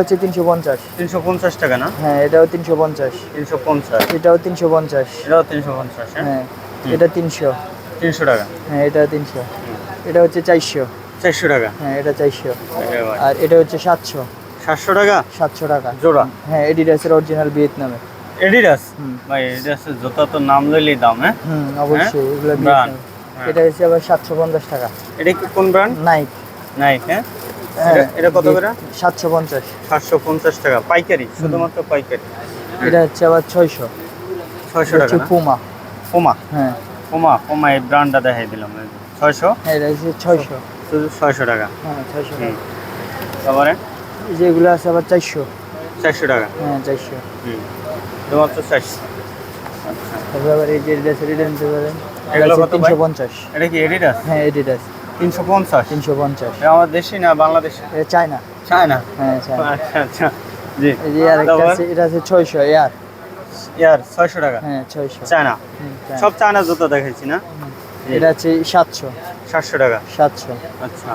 হচ্ছে তিনশো পঞ্চাশ। তিনশো পঞ্চাশ টাকা না? হ্যাঁ এটাও তিনশো পঞ্চাশ। তিনশো পঞ্চাশ। এটাও তিনশো পঞ্চাশ। এটাও তিনশো পঞ্চাশ হ্যাঁ? হ্যাঁ এটা তিনশো। তিনশো টাকা? হ্যাঁ এটা তিনশো। এটা হচ্ছে চারশো। চারশো টাকা? হ্যাঁ এটা চারশো। আর এটা হচ্ছে সাতশো। সাতশো টাকা? সাতশো টাকা। জোড়া? হ্যাঁ এডিডাসের অরিজিনাল ভিয়েতনামে। এডিডাস। ভাই এডিডাসের জুতা তো নাম লইলেই দাম হ্যাঁ? হুম অবশ্যই এগুলো Brand। হ্যাঁ। এটা হচ্ছে আবার সাতশো পঞ্চাশ টাকা। এটা কি কোন ব্র্যান্ড? নাইক নাইক হ্যাঁ হ্যাঁ? এটা- এটা কত করে? সাতশো পঞ্চাশ। সাতশো পঞ্চাশ টাকা। পাইকারি শুধুমাত্র পাইকারি? এটা হচ্ছে আবার ছয়শো। ছয়শো টাকা না? পুমা। হ্যাঁ। পোমা পোমা এই ব্র্যান্ডটা দেখাই দিলাম। ছয়শো? হ্যাঁ এটা হচ্ছে ছয়শো। শুধু ছয়শো টাকা। হ্যাঁ ছয়শো তারপরে এই যে এগুলো আছে আবার চারশো। চারশো টাকা। হ্যাঁ চারশো। হুম। শুধুমাত্র চারশো। আচ্ছা তারপরে আবার এই যে এডিডাস এটা নিতে পারেন। এগুলো কত তিনশো পঞ্চাশ। এটা কি এডিডাস হ্যাঁ এডিডাস তিনশো পঞ্চাশ? তিনশো পঞ্চাশ। আমার দেশি না বাংলাদেশি? চায়না। চায়না? হ্যাঁ আচ্ছা আচ্ছা। জি। এটা আছে ছয়শো এয়ার ইয়ার ছয়শো টাকা? হ্যাঁ ছয়শো। চায়না? সব চায়না জুতো দেখাইছি না? এটা আছে সাতশো। সাতশো টাকা? সাতশো। আচ্ছা।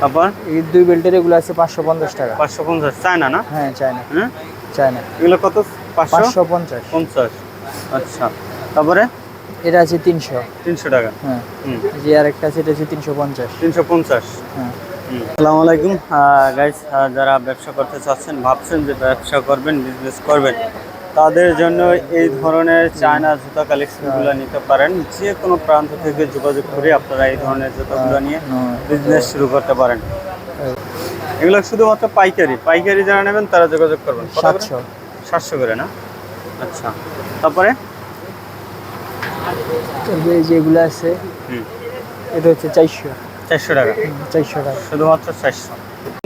তারপর? এই দুই বেল্টের এগুলো আছে পাঁচশো পঞ্চাশ টাকা। পাঁচশো পঞ্চাশ। চায়না না? হ্যাঁ চায়না। হ্যাঁ? চায়না। এগুলো কত? পাঁচশো পঞ্চাশ। পঞ্চাশ। আচ্ছা। তারপরে? এটা আছে তিনশো। তিনশো টাকা। হ্যাঁ। এই যে আরেকটা আছে এটা আছে তিনশো পঞ্চাশ। তিনশো পঞ্চাশ। হ্যাঁ। আসসালামু আলাইকুম। গাইস যারা ব্যবসা করতে চাচ্ছেন ভাবছেন যে ব্যবসা করবেন বিজনেস করবেন তাদের জন্য এই ধরনের চায়না জুতা কালেকশনগুলো নিতে পারেন। যে কোনো প্রান্ত থেকে যোগাযোগ করে আপনারা এই ধরনের জুতাগুলো নিয়ে বিজনেস শুরু করতে পারেন। এগুলো শুধুমাত্র পাইকারি। পাইকারি যারা নেবেন তারা যোগাযোগ করবেন। সাতশো। সাতশো করে না? আচ্ছা। তারপরে? তারপরে এই যে এগুলো আছে এটা হচ্ছে চারশো। চারশো টাকা। চারশো টাকা। শুধুমাত্র চারশো।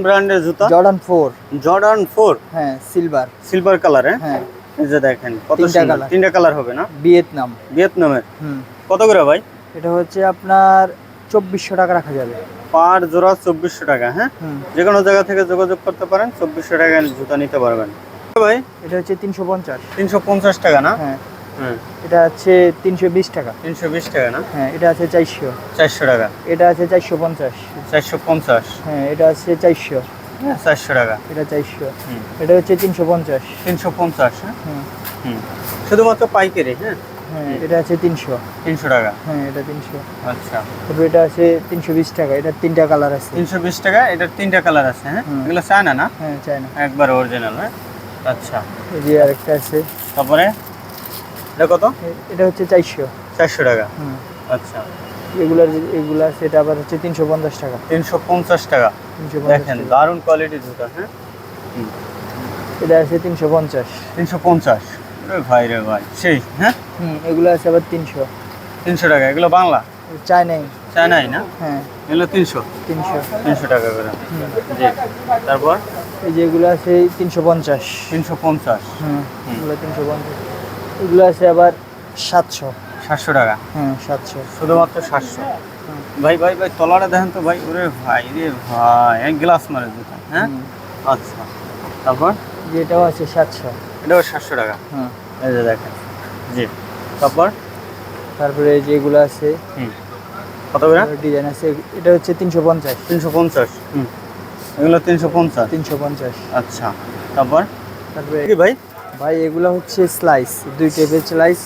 ব্র্যান্ডের জুতা? জর্ডান ফোর জর্ডান ফোর হ্যাঁ সিলভার সিলভার কালারে হ্যাঁ? যে দেখেন কত তিনটা তিনটা কালার হবে না? ভিয়েতনাম ভিয়েতনামের কত করে ভাই? এটা হচ্ছে আপনার চব্বিশশো টাকা রাখা যাবে। পার জোড়া চব্বিশশো টাকা হ্যাঁ? যে কোনো জায়গা থেকে যোগাযোগ করতে পারেন চব্বিশশো টাকায় জুতা নিতে পারবেন। ভাই? এটা হচ্ছে তিনশো পঞ্চাশ। তিনশো পঞ্চাশ টাকা না? হ্যাঁ। এটা আছে তিনশো বিশ টাকা। তিনশো বিশ টাকা না? হ্যাঁ এটা আছে চারশো। চারশো টাকা। এটা আছে চারশো পঞ্চাশ। চারশো পঞ্চাশ। হ্যাঁ এটা আছে চারশো। চারশো টাকা। এটা চারশো। এটা হচ্ছে তিনশো পঞ্চাশ। তিনশো পঞ্চাশ হ্যাঁ? হুম। শুধুমাত্র পাইকারি হ্যাঁ? হ্যাঁ এটা আছে তিনশো। তিনশো টাকা। হ্যাঁ এটা তিনশো। আচ্ছা। তারপর এটা আছে তিনশো বিশ টাকা। এটা তিনটা কালার আছে। তিনশো বিশ টাকা এটার তিনটা কালার আছে হ্যাঁ? এগুলো চায় না? না হ্যাঁ চাই না একবার অরিজিনাল হ্যাঁ? আচ্ছা। এই যে আরেকটা আছে। তারপরে? এটা কত? এটা হচ্ছে চারশো। চারশো টাকা। আচ্ছা। এগুলার এগুলা সেটা আবার হচ্ছে তিনশো পঞ্চাশ টাকা। তিনশো পঞ্চাশ টাকা। দেখেন দারুণ কোয়ালিটি জুতা হ্যাঁ? এটা আছে তিনশো পঞ্চাশ। তিনশো পঞ্চাশ। ভাই রে ভাই সেই হ্যাঁ? হুম এগুলো আছে আবার তিনশো। তিনশো টাকা এগুলো বাংলা? চাই নাই চায়নাই না? হ্যাঁ। এগুলো তিনশো? তিনশো। তিনশো টাকা করে। জি। তারপর? এই যে এগুলো আছে তিনশো পঞ্চাশ। তিনশো পঞ্চাশ। হুম। এগুলো তিনশো পঞ্চাশ। এগুলো আছে আবার সাতশো। সাতশো টাকা? হ্যাঁ সাতশো। শুধুমাত্র সাতশো? ভাই ভাই ভাই তলাটা দেখেন তো ভাই ওরে ভাই রে ভাই এক গ্লাস মারে জুতা হ্যাঁ? আচ্ছা তারপর? যেটাও আছে সাতশো। এটাও সাতশো টাকা। হ্যাঁ এই যে দেখেন জি তারপর? তারপরে এই যে এগুলো আছে হুম। কত করে? ডিজাইন আছে এটা হচ্ছে তিনশো পঞ্চাশ। তিনশো পঞ্চাশ হুম। এগুলো তিনশো পঞ্চাশ? তিনশো পঞ্চাশ। আচ্ছা তারপর? তারপরে ভাই? ভাই এগুলো হচ্ছে স্লাইস দুই টাইপের স্লাইস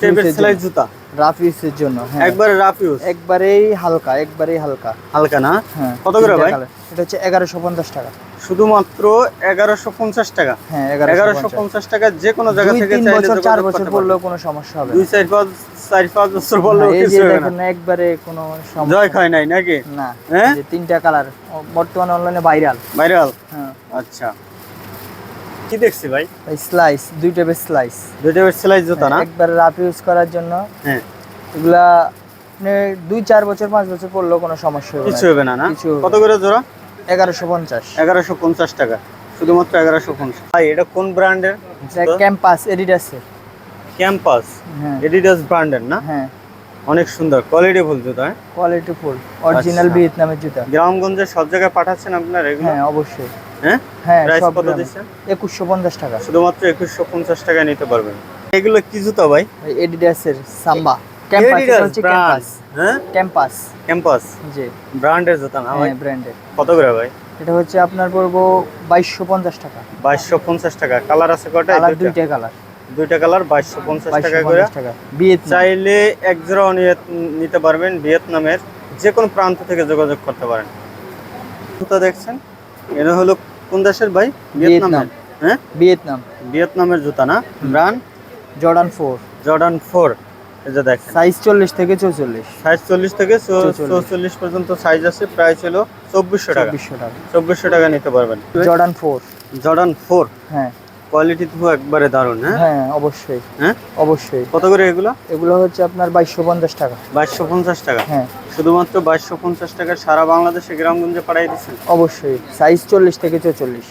টেপের সেলাই জুতা? রাফ ইউজের জন্য হ্যাঁ। একবারে রাফ ইউজ একবারেই হালকা একবারেই হালকা। হালকা না? হ্যাঁ কত করে ভাই? এটা হচ্ছে এগারোশো পঞ্চাশ টাকা। শুধুমাত্র এগারোশো পঞ্চাশ টাকা? হ্যাঁ এগারোশো পঞ্চাশ। টাকা যে কোনো জায়গা দুই থেকে তিন বছর চার বছর। পড়লেও কোনো সমস্যা হবে। দুই চার পাঁচ চার পাঁচ বছর পড়লেও হ্যাঁ, কিছু হবে না। একবারে কোনো সমস্যা জয় খায় নাই নাকি? না হ্যাঁ? তিনটা কালার বর্তমানে অনলাইনে ভাইরাল ভাইরাল হ্যাঁ। আচ্ছা। কি দেখছি ভাই? স্লাইস দুই টাইপের স্লাইস দুইটা সেলাই জুতা না? একবারে রাফ ইউজ করার জন্য। হ্যাঁ। এগুলা মানে দুই চার বছর পাঁচ বছর পড়লেও কোনো সমস্যা হবে কিছু হবে না না? কত করে জোড়া? এগারোশো পঞ্চাশ। এগারোশো পঞ্চাশ টাকা। শুধুমাত্র এগারোশো পঞ্চাশ। ভাই এটা কোন ব্র্যান্ডের ক্যাম্পাস এডিডাসের ক্যাম্পাস হ্যাঁ। এডিডাস ব্র্যান্ডের না? হ্যাঁ। অনেক সুন্দর। কোয়ালিটি ফুল জুতা কোয়ালিটি ফুল অরিজিনাল। ভিয়েতনামের জুতা। গ্রামগঞ্জে সব জায়গায় পাঠাচ্ছেন আপনার এগুলো? হ্যাঁ অবশ্যই। হ্যাঁ? হ্যাঁ প্রাইস কত দিচ্ছেন? টাকা। শুধুমাত্র টাকায় নিতে পারবেন। এগুলো কি জুতা ভাই? সাম্বা ক্যাম্পাস হ্যাঁ? ক্যাম্পাস ক্যাম্পাস জি। ব্র্যান্ডের জুতা না হ্যাঁ ব্র্যান্ডের কত করে ভাই? এটা হচ্ছে আপনার পড়ব বাইশশো পঞ্চাশ টাকা। বাইশশো পঞ্চাশ টাকা। কালার আছে কালার দুইটা। কালার দুইটা কালার টাকা করে। চাইলে এক নিতে পারবেন ভিয়েতনামের যে কোনো প্রান্ত থেকে যোগাযোগ করতে পারেন। জুতা দেখছেন? এটা হলো কোন দেশের ভাই? ভিয়েতনাম। হ্যাঁ? ভিয়েতনাম। ভিয়েতনামের জুতা না? Brand Jordan four. Jordan four. এটা দেখ সাইজ চল্লিশ থেকে চৌচল্লিশ। সাইজ চল্লিশ থেকে চৌচল্লিশ। পর্যন্ত সাইজ আছে। প্রাইস হলো চব্বিশশো টাকা। চব্বিশশো টাকা। চব্বিশশো টাকা নিতে পারবেন। Jordan four. Jordan four. হ্যাঁ। কোয়ালিটি তো একবারে দারুণ হ্যাঁ? হ্যাঁ অবশ্যই। হ্যাঁ? অবশ্যই। কত করে এগুলো? এগুলো হচ্ছে আপনার বাইশশো পঞ্চাশ টাকা। বাইশশো পঞ্চাশ টাকা? হ্যাঁ। শুধুমাত্র বাইশশো পঞ্চাশ টাকা সারা বাংলাদেশে গ্রামগঞ্জে পাঠাই দিচ্ছেন? অবশ্যই। সাইজ চল্লিশ থেকে চৌচল্লিশ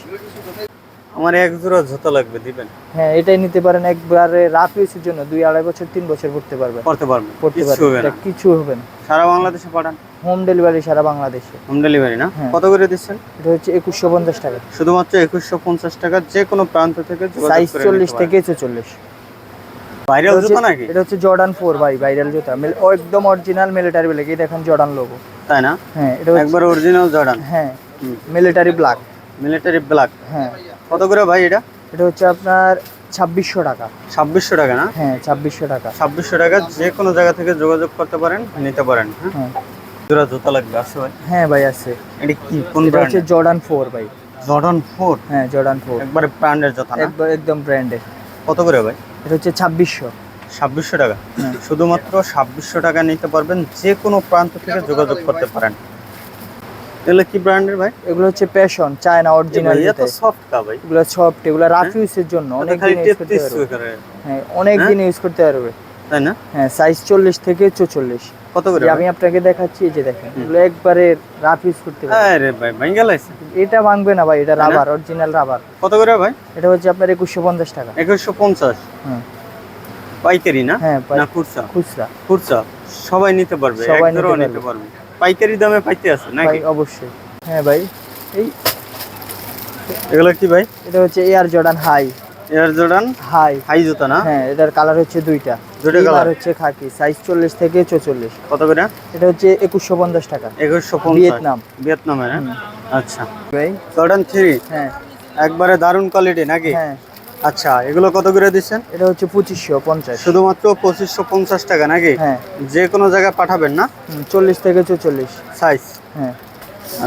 আমার এক জোড়া জুতো লাগবে দিবেন? হ্যাঁ এটাই নিতে পারেন একবারে রাফ ইউজের জন্য দুই আড়াই বছর তিন বছর পড়তে পারবেন। করতে পারবেন পড়তে পারবেন এটা কিছু হবে না। সারা বাংলাদেশে পাঠান? হোম ডেলিভারি সারা বাংলাদেশে। হোম ডেলিভারি না? হ্যাঁ। কত করে দিচ্ছেন? এটা হচ্ছে একুশশো পঞ্চাশ টাকা। শুধুমাত্র একুশশো পঞ্চাশ টাকা যে কোনো প্রান্ত থেকে সাইজ চল্লিশ থেকে চৌচল্লিশ পারেন। ভাইরাল জুতো নাকি? এটা হচ্ছে জর্ডান ফোর ভাই ভাইরাল জুতা। একদম অরিজিনাল মিলিটারি ব্ল্যাক এই দেখেন জর্ডান লোগো তাই না? হ্যাঁ এটা একবার অরিজিনাল জর্ডান। হ্যাঁ মিলিটারি ব্ল্যাক। Military black. হ্যাঁ। কত করে ভাই এটা? এটা হচ্ছে আপনার ছাব্বিশশো টাকা। ছাব্বিশশো টাকা না? হ্যাঁ ছাব্বিশশো টাকা। ছাব্বিশশো টাকা যে কোনো জায়গা থেকে যোগাযোগ করতে পারেন নিতে পারেন হ্যাঁ? হ্যাঁ। জোড়া জুতো লাগবে আছে ভাই? হ্যাঁ ভাই আছে। এটা কি কোন এটা হচ্ছে জর্ডান ফোর ভাই। জর্ডন ফোর হ্যাঁ জর্ডান ফোর একবারে ব্র্যান্ডের জুতা একবার একদম ব্র্যান্ডের কত করে ভাই? এটা হচ্ছে ছাব্বিশশো। ছাব্বিশশো টাকা। হ্যাঁ। শুধুমাত্র ছাব্বিশশো টাকা নিতে পারবেন যে কোনো প্রান্ত থেকে যোগাযোগ করতে পারেন। এগুলো কি ব্র্যান্ডের ভাই? এগুলো হচ্ছে প্যাশন চায়না অরিজিনাল এত সফট কা ভাই। এগুলো সফট এগুলো রাফ ইউজের জন্য অনেক দিন ইউজ করতে পারবে হ্যাঁ অনেক হ্যাঁ? দিন ইউজ করতে পারবে তাই না? হ্যাঁ সাইজ চল্লিশ থেকে চৌচল্লিশ। কত করে আমি আপনাকে দেখাচ্ছি এই যে দেখেন এগুলো একবারে রাফ ইউজ করতে পারবে আরে ভাই লাইছে। এটা ভাঙবে না ভাই এটা রাবার অরিজিনাল রাবার কত করে ভাই? এটা হচ্ছে আপনার একুশশো পঞ্চাশ টাকা। একুশশো পঞ্চাশ। হ্যাঁ পাইকারি না? হ্যাঁ না খুচরা? খুচরা। খুচরা। সবাই নিতে পারবে সবাই নিতে পারবে। পাইকারি দামে পাইতে আছে নাকি? অবশ্যই। হ্যাঁ ভাই এই এগুলো কি ভাই? এটা হচ্ছে Air Jordan high Air Jordan high high জুতা না? হ্যাঁ এটার কালার হচ্ছে দুইটা। দুইটা কালার হচ্ছে খাকি সাইজ চল্লিশ থেকে চৌচল্লিশ। কত করে? এটা হচ্ছে একুশশো পঞ্চাশ টাকা। একুশশো পঞ্চাশ। ভিয়েতনাম। ভিয়েতনামের হ্যাঁ? আচ্ছা। ভাই। জর্ডান থ্রি হ্যাঁ। একবারে দারুণ কোয়ালিটি নাকি? হ্যাঁ। আচ্ছা এগুলো কত করে দিচ্ছেন? এটা হচ্ছে পঁচিশশো পঞ্চাশ। শুধুমাত্র পঁচিশশো পঞ্চাশ টাকা নাকি? হ্যাঁ। যে কোনো জায়গায় পাঠাবেন না? চল্লিশ থেকে চৌচল্লিশ। সাইজ হ্যাঁ।